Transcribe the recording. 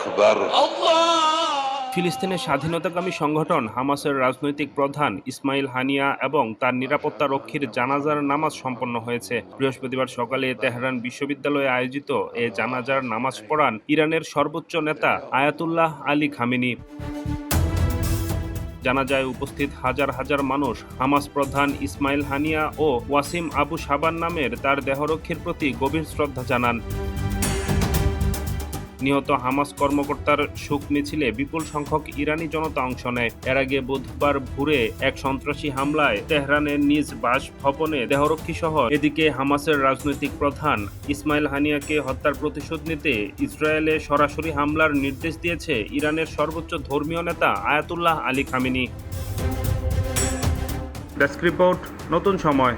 আকবর। ফিলিস্তিনের স্বাধীনতাকামী সংগঠন হামাসের রাজনৈতিক প্রধান ইসমাইল হানিয়া এবং তার নিরাপত্তা রক্ষীর জানাজার নামাজ সম্পন্ন হয়েছে। বৃহস্পতিবার সকালে তেহরান বিশ্ববিদ্যালয়ে আয়োজিত এ জানাজার নামাজ পড়ান ইরানের সর্বোচ্চ নেতা আয়াতুল্লাহ আলী খামিনি। জানাজায় উপস্থিত হাজার হাজার মানুষ হামাস প্রধান ইসমাইল হানিয়া ও ওয়াসিম আবু সাবান নামের তার দেহরক্ষীর প্রতি গভীর শ্রদ্ধা জানান। নিহত হামাস কর্মকর্তার শোক মিছিলে বিপুল সংখ্যক ইরানি জনতা অংশ নেয়। এর আগে বুধবার ভোরে এক সন্ত্রাসী হামলায় তেহরানের নিজ বাসভবনে দেহরক্ষী সহ এদিকে হামাসের রাজনৈতিক প্রধান ইসমাইল হানিয়াকে হত্যার প্রতিশোধ নিতে ইসরায়েলে সরাসরি হামলার নির্দেশ দিয়েছে ইরানের সর্বোচ্চ ধর্মীয় নেতা Ayatollah Ali Khamenei. Desk report, নতুন সময়।